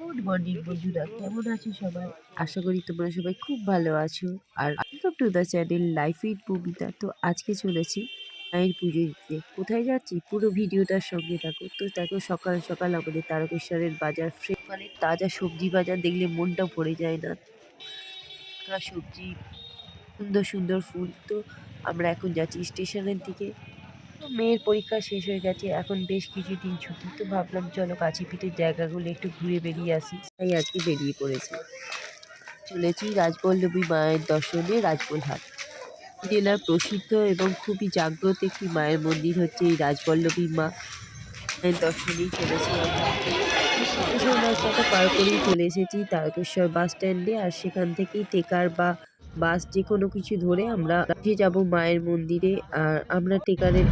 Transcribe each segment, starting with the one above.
Good morning বন্ধুরা? কেমন আছো সবাই? আশা করি তোমরা সবাই খুব ভালো আছো। আর welcome to the channel life with Babita তো আজকে চলেছি মায়ের পুজো দিতে কোথায় যাচ্ছি? পুরো ভিডিওটার সঙ্গে থাকো। তো দেখো, সকাল সকাল আমাদের তারকেশ্বরের বাজার ফ্রেশ মানে তাজা সবজি বাজার দেখলে মনটা ভরে যায় না। সবজি, সুন্দর সুন্দর ফুল। তো আমরা এখন যাচ্ছি স্টেশনের দিকে। মেয়ের পরীক্ষা শেষ হয়ে গেছে, এখন বেশ কিছুদিন ছুটি, তো ভাবলাম চলো কাছে পিঠের জায়গাগুলো একটু ঘুরে বেরিয়ে আসি। তাই আজকে বেরিয়ে পড়েছি। চলেছি রাজবল্লভী মায়ের দর্শনে রাজবলহাট জেলার প্রসিদ্ধ এবং খুবই জাগ্রত একটি মায়ের মন্দির হচ্ছে এই রাজবল্লভী মা। মায়ের দর্শনেই চলেছি রাস্তাটা পার করেই চলে এসেছি, তারকেশ্বর বাস স্ট্যান্ডে, আর সেখান থেকেই টেকার বা বাস যে কোনো কিছু ধরে আমরা যাব মায়ের মন্দিরে, আর আমরা টেকারের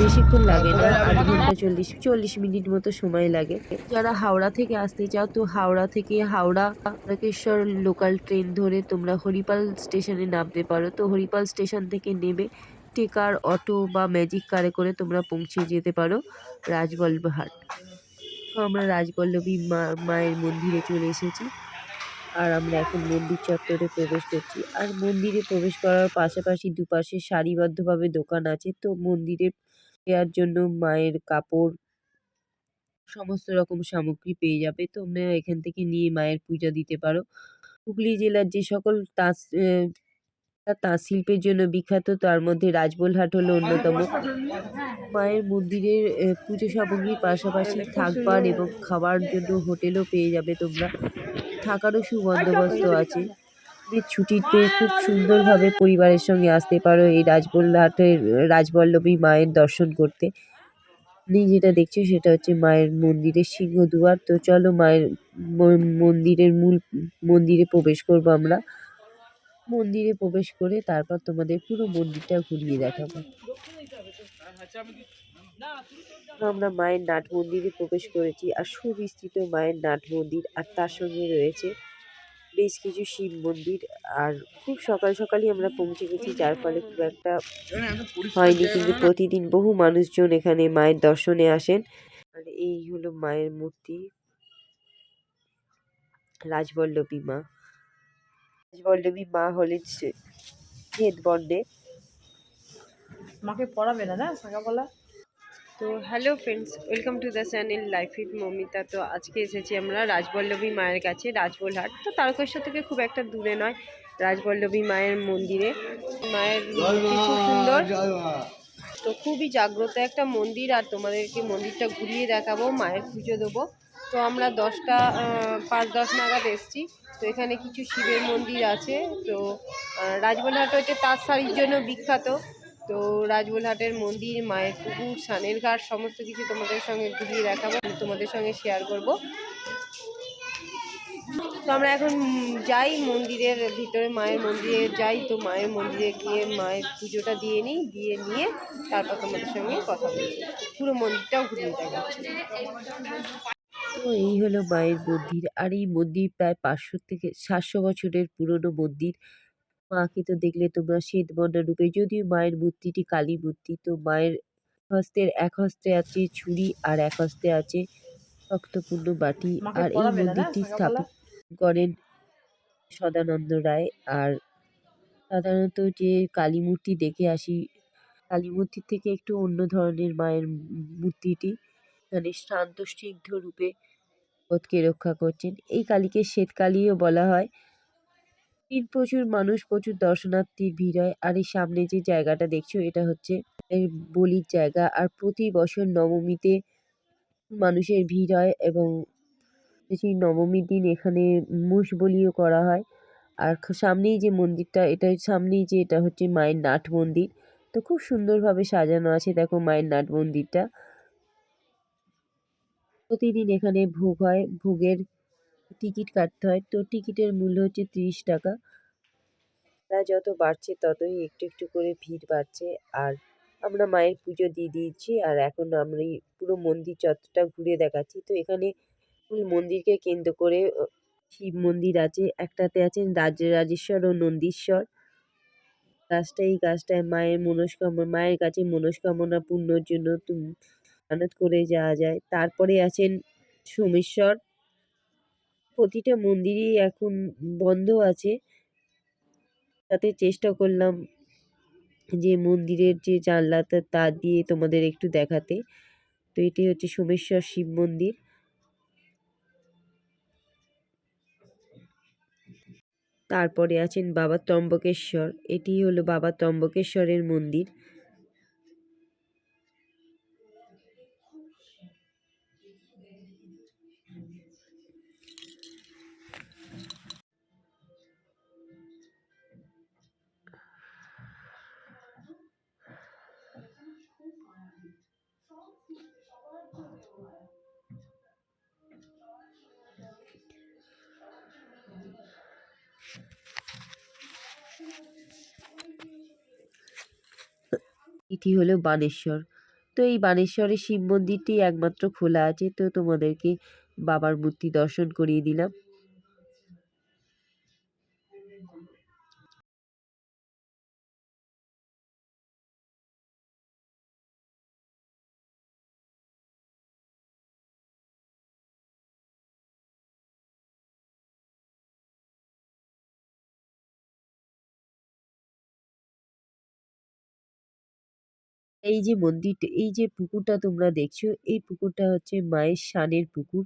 বেশিক্ষণ লাগে না আধ ঘণ্টা চল্লিশ চল্লিশ মিনিট মতো সময় লাগে। যারা হাওড়া থেকে আসতে চাও, তো হাওড়া থেকে হাওড়া তারকেশ্বর লোকাল ট্রেন ধরে তোমরা হরিপাল স্টেশনে নামতে পারো। তো হরিপাল স্টেশন থেকে নেমে টেকার অটো বা ম্যাজিক কারে করে তোমরা পৌঁছে যেতে পারো রাজবল্লভহাট। তো আমরা রাজবল্লভী মা, মায়ের মন্দিরে চলে এসেছি। আর আমরা এখন মন্দির চত্বরে প্রবেশ করছি। আর মন্দিরে প্রবেশ করার পাশাপাশি দুপাশে সারিবদ্ধভাবে দোকান আছে। তো মন্দিরে দেওয়ার জন্য মায়ের কাপড়, সমস্ত রকম সামগ্রী পেয়ে যাবে। তোমরা এখান থেকে নিয়ে মায়ের পূজা দিতে পারো। হুগলি জেলার যে সকল তাঁত তাঁত শিল্পের জন্য বিখ্যাত, তার মধ্যে রাজবলহাট হলো অন্যতম। মায়ের মন্দিরের পুজো সামগ্রীর পাশাপাশি থাকবার এবং খাবার জন্য হোটেলও পেয়ে যাবে তোমরা। থাকারও সুবন্দোবস্ত আছে। ছুটিতে খুব সুন্দরভাবে পরিবারের সঙ্গে আসতে পারো। এই রাজবলহাটের রাজবল্লভী মায়ের দর্শন করতে। তুমি যেটা দেখছ সেটা হচ্ছে মায়ের মন্দিরের সিংহদুয়ার। তো চলো মায়ের মন্দিরের মূল, মন্দিরে প্রবেশ করব আমরা। মন্দিরে প্রবেশ করে তারপর তোমাদের পুরো মন্দিরটা ঘুরিয়ে দেখাবো। আমরা মায়ের নাট মন্দিরে প্রবেশ করেছি আর সুবিস্তৃত মায়ের নাট মন্দির আর তার সঙ্গে রয়েছে বেশ কিছু শিব মন্দির আর খুব সকাল সকালই আমরা পৌঁছে গেছি, যার ফলে খুব একটা হয়নি, কিন্তু প্রতিদিন বহু মানুষজন এখানে মায়ের দর্শনে আসেন। আর এই হলো মায়ের মূর্তি। রাজবল্লভী মা। রাজবল্লভী মা হলেন শ্বে- শ্বেত বর্ণে মাকে পড়াবে না না সকালবেলা তো hello friends welcome to the channel life with Momita তো আজকে এসেছি আমরা রাজবল্লভী মায়ের কাছে রাজবলহাট তো তারকেশ্বর থেকে খুব একটা দূরে নয়, রাজবল্লভী মায়ের মন্দিরে। মায়ের খুব সুন্দর। তো খুবই জাগ্রত একটা মন্দির, আর তোমাদেরকে মন্দিরটা ঘুরিয়ে দেখাবো, মায়ের পুজো দেবো। তো আমরা দশটা পাঁচ দশ নাগাদ এসছি। তো এখানে কিছু শিবের মন্দির আছে। তো রাজবলহাট হচ্ছে তাঁত শাড়ির জন্য বিখ্যাত। তো রাজবলহাটের মন্দির, মায়ের পুকুর সানের ঘাট, সমস্ত কিছু তোমাদের সঙ্গে ঘুরিয়ে দেখাবো তোমাদের সঙ্গে শেয়ার করব। তো আমরা এখন যাই মন্দিরের ভিতরে, মায়ের মন্দিরে যাই, তো মায়ের মন্দিরে গিয়ে মায়ের পুজোটা দিয়ে নিই, দিয়ে নিয়ে তারপর তোমাদের সঙ্গে কথা বলছি পুরো মন্দিরটাও ঘুরিয়ে দেখাচ্ছি। তো এই হলো মায়ের মন্দির, আর এই মন্দির প্রায় পাঁচশো থেকে সাতশো বছরের পুরনো মন্দির। মাকে তো দেখলে তোমরা শ্বেত বর্ণা রূপে যদিও মায়ের মূর্তিটি কালী মূর্তি তো মায়ের হস্তের এক হস্তে আছে ছুরি আর এক হস্তে আছে রক্তপূর্ণ বাটি আর এই মন্দিরটি স্থাপন করেন সদানন্দ রায় আর সাধারণত যে কালী মূর্তি দেখে আসি কালী মূর্তির থেকে একটু অন্য ধরনের মায়ের মূর্তিটি মানে শান্ত স্নিগ্ধ রূপে জগৎকে রক্ষা করছেন। এই কালীকে শ্বেত কালীও বলা হয়। প্রচুর, মানুষ প্রচুর, দর্শনার্থীর ভিড় হয়। আর এই সামনে যে জায়গাটা দেখছ, এটা হচ্ছে এর বলির জায়গা। আর প্রতি বছর নবমীতে মানুষের ভিড় হয় এবং সেই নবমীর দিন এখানে মোষ বলিও করা হয়। আর সামনেই যে মন্দিরটা, এটা সামনেই যে, এটা হচ্ছে মায়ের নাট মন্দির। তো খুব সুন্দরভাবে সাজানো আছে, দেখো মায়ের নাট মন্দিরটা। প্রতিদিন এখানে ভোগ হয়। ভোগের টিকিট কাটতে হয়। তো টিকিটের মূল্য হচ্ছে তিরিশ টাকা। তা যত বাড়ছে ততই একটু একটু করে ভিড় বাড়ছে। আর আমরা মায়ের পুজো দিয়ে দিয়েছি আর এখন আমরা পুরো মন্দির চত্বরটা ঘুরে দেখাচ্ছি, তো এখানে ফুল মন্দিরকে কেন্দ্র করে শিব মন্দির আছে। একটাতে আছেন রাজ, রাজেশ্বর ও নন্দীশ্বর। গাছটা, এই গাছটায় মায়ের মনস্কামনা, মায়ের কাছে মনস্কামনা পূর্ণর জন্য মানত করে যাওয়া যায়। তারপরে আছেন সোমেশ্বর। প্রতিটা মন্দিরই এখন বন্ধ আছে। তাতে চেষ্টা করলাম যে মন্দিরের যে জানলাটা, তা দিয়ে তোমাদের একটু দেখাতে। তো এটি হচ্ছে সোমেশ্বর শিব মন্দির। তারপরে আছেন বাবা ত্রম্বকেশ্বর। এটি হলো বাবা ত্রম্বকেশ্বরের মন্দির। এটি হলো বানেশ্বর। তো এই বানেশ্বরের শিব মন্দিরটি একমাত্র খোলা আছে। তো তোমাদেরকে বাবার মূর্তি দর্শন করিয়ে দিলাম। এই যে মন্দিরটা এই যে পুকুরটা তোমরা দেখছ এই পুকুরটা হচ্ছে মায়ের স্নানের পুকুর।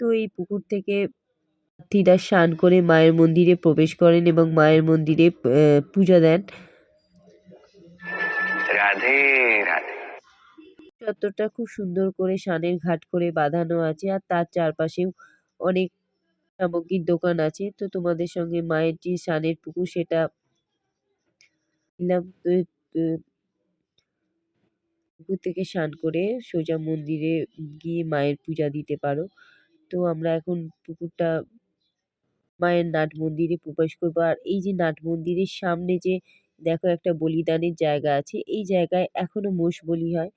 তো এই পুকুর থেকে ভক্তরা স্নান করে মায়ের মন্দিরে প্রবেশ করেন এবং মায়ের মন্দিরে পূজা দেন। রাধে রাধে। চত্বরটা খুব সুন্দর করে স্নানের ঘাট করে বাঁধানো আছে আর তার চারপাশেও অনেক সামগ্রীর দোকান আছে। তো তোমাদের সঙ্গে মায়ের যে স্নানের পুকুর সেটা পুকুর থেকে স্নান করে সোজা মন্দিরে গিয়ে মায়ের পূজা দিতে পারো। তো আমরা এখন পুকুরটা মায়ের নাট মন্দিরে প্রবেশ করব। আর এই যে নাট মন্দিরের সামনে যে দেখো একটা বলিদানের জায়গা আছে, এই জায়গায় এখনও মোষ বলি হয়।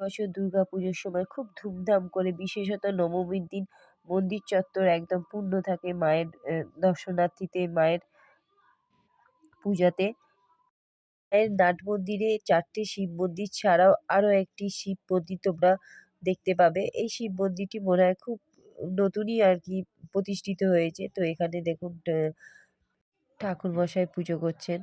বছর দুর্গা পুজোর সময় খুব ধুমধাম করে, বিশেষত নবমীর দিন মন্দির চত্বর একদম পূর্ণ থাকে মায়ের দর্শনার্থীতে, মায়ের পূজাতে। মায়ের নাট মন্দিরে চারটি শিব মন্দির ছাড়াও আরও একটি শিব মন্দির তোমরা দেখতে পাবে। এই শিব মন্দিরটি মনে হয় খুব নতুনই আর কি প্রতিষ্ঠিত হয়েছে। তো এখানে দেখুন ঠাকুর মশাই পুজো করছেন।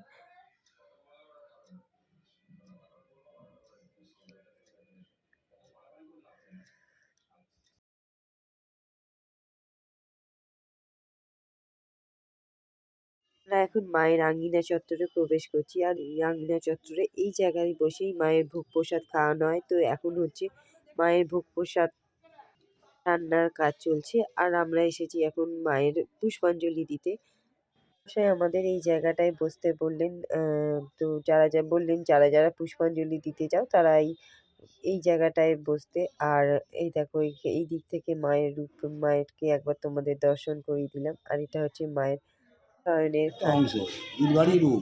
এখন মায়ের আঙ্গিনা চত্বরে প্রবেশ করছি। আর এই আঙ্গিনা চত্বরে এই জায়গায় বসেই মায়ের ভোগ প্রসাদ খাওয়ানো হয়। তো এখন হচ্ছে মায়ের ভোগ প্রসাদ রান্নার কাজ চলছে। আর আমরা এসেছি এখন মায়ের পুষ্পাঞ্জলি দিতে। মশাই আমাদের এই জায়গাটায় বসতে বললেন তো যারা যা বললেন, যারা যারা পুষ্পাঞ্জলি দিতে যাও তারা এই এই জায়গাটায় বসতে। আর এই দেখো, এই দিক থেকে মায়ের রূপ, মায়েরকে একবার তোমাদের দর্শন করিয়ে দিলাম। আর এটা হচ্ছে মায়ের খাট অংশ। দুর্গারই রূপ।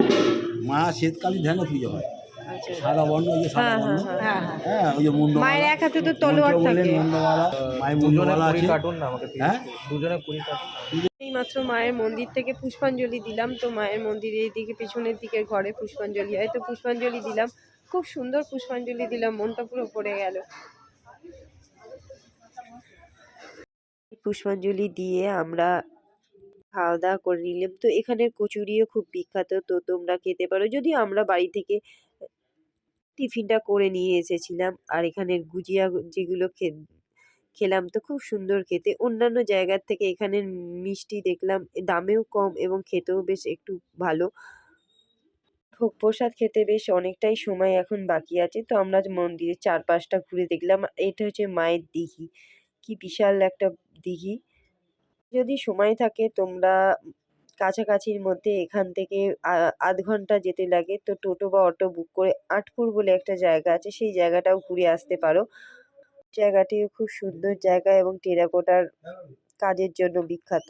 মা শীতকালীন ধ্যানে পুজো হয়। আচ্ছা। সাদা বর্ণ ওই যে সাদা হ্যাঁ বর্ণ। হ্যাঁ হ্যাঁ হ্যাঁ। ওই যে মুন্ড মায়ের এক হাতে তো তলোয়ার থাকে। মুন্ডমালা মায়ের মুন্ডমালা আছে। কার্টুন না আমাকে হ্যাঁ? দুজনে কুড়ি কার্টুন। এইমাত্র মায়ের মন্দির থেকে পুষ্পাঞ্জলি দিলাম। তো মায়ের মন্দিরে এইদিকে পিছনের দিকের ঘরে পুষ্পাঞ্জলি হয়। তো পুষ্পাঞ্জলি দিলাম। খুব সুন্দর পুষ্পাঞ্জলি দিলাম। মনটা পুরো পড়ে গেল। পুষ্পাঞ্জলি দিয়ে আমরা খাওয়া দাওয়া করে নিলাম। তো এখানের কচুরিও খুব বিখ্যাত। তো তোমরা খেতে পারো। যদিও আমরা বাড়ি থেকে, টিফিনটা করে নিয়ে এসেছিলাম। আর এখানের গুজিয়া যেগুলো খে, খেলাম তো খুব সুন্দর খেতে। অন্যান্য জায়গার থেকে এখানের মিষ্টি দেখলাম। দামেও কম এবং খেতেও বেশ একটু ভালো। ভোগ প্রসাদ খেতে বেশ অনেকটাই সময় এখন বাকি আছে। তো আমরা মন্দিরের চারপাশটা ঘুরে দেখলাম। এটা হচ্ছে মায়ের দিঘি। কি বিশাল একটা দিঘি। যদি সময় থাকে তোমরা কাছাকাছির মধ্যে এখান থেকে আধ ঘণ্টা যেতে লাগে, তো টোটো বা অটো বুক করে আটপুর বলে একটা জায়গা আছে, সেই জায়গাটাও ঘুরে আসতে পারো। জায়গাটিও খুব সুন্দর জায়গা এবং টেরাকোটার কাজের জন্য বিখ্যাত।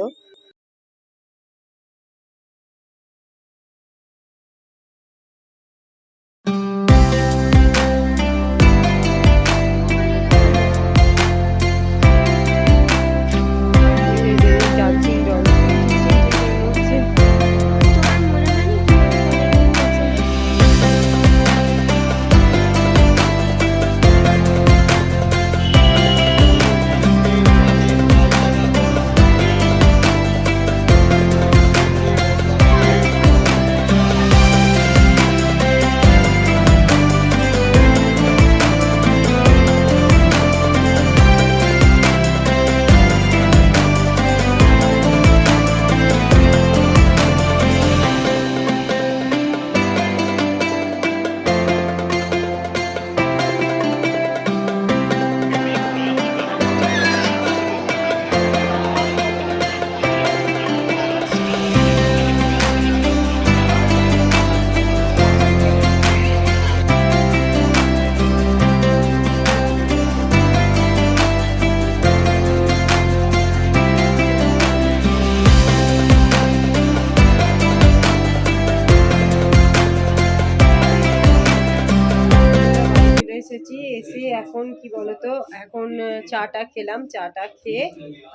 এখন চাটা খেলাম, চাটা খেয়ে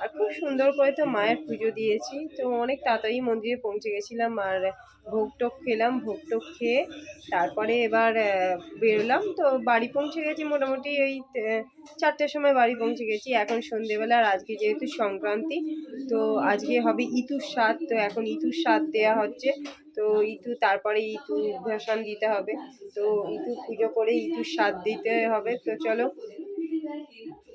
আর খুব সুন্দর করে তো মায়ের পুজো দিয়েছি। তো অনেক তাড়াতাড়ি মন্দিরে পৌঁছে গেছিলাম আর ভোগ টোক খেলাম, ভোগ টোক খেয়ে তারপরে এবার বেরোলাম। তো বাড়ি পৌঁছে গেছি মোটামুটি ওই চারটের সময় বাড়ি পৌঁছে গেছি। এখন সন্ধেবেলা আর আজকে যেহেতু সংক্রান্তি, তো আজকে হবে ইতুর স্বাদ তো এখন ইতুর স্বাদ দেওয়া হচ্ছে। তো ইতু তারপরে ইতু ভাসান দিতে হবে। তো ইতু পুজো করে ইতুর স্বাদ দিতে হবে। তো চলো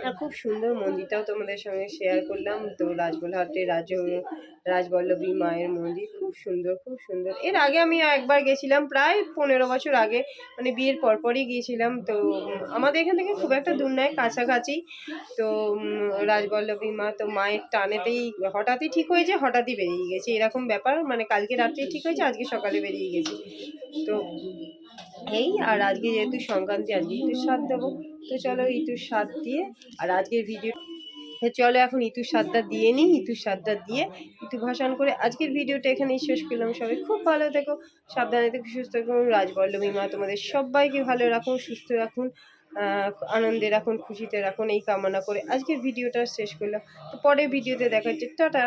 আর খুব সুন্দর মন্দিরটাও তোমাদের সঙ্গে শেয়ার করলাম। তো রাজবলহাটে রাজ, রাজবল্লভী মায়ের মন্দির, খুব সুন্দর খুব সুন্দর। এর আগে আমি একবার গেছিলাম, প্রায় পনেরো বছর আগে মানে বিয়ের পরপরই গিয়েছিলাম। তো আমাদের এখান থেকে খুব একটা দূর নয়, কাছাকাছি। তো রাজবল্লভী মা তো মায়ের টানেতেই, হঠাৎই ঠিক হয়েছে, হঠাৎই বেরিয়ে গেছে। এরকম ব্যাপার মানে কালকে রাত্রে ঠিক হয়েছে, আজকে সকালে বেরিয়ে গেছে। তো এই আর আজকে যেহেতু সংক্রান্তি, আজকে ইতুর স্বাদ দেবো। তো চলো ইতুর স্বাদ দিয়ে, আর আজকের ভিডিও তো চলো এখন ইতুর স্বাদটা দিয়ে নিই ইতুর স্বাদটা দিয়ে ইতু ভাসান করে আজকের ভিডিওটা এখানেই শেষ করলাম। সবাই খুব ভালো থেকো, সাবধানে থেকো, সুস্থ থাকুন রাজবল্লভী মা, তোমাদের সবাইকে ভালো রাখুন, সুস্থ রাখুন আনন্দে রাখুন, খুশিতে রাখুন, এই কামনা করে আজকের ভিডিওটা শেষ করলাম। তো পরের ভিডিওতে দেখা হচ্ছে। টাটা!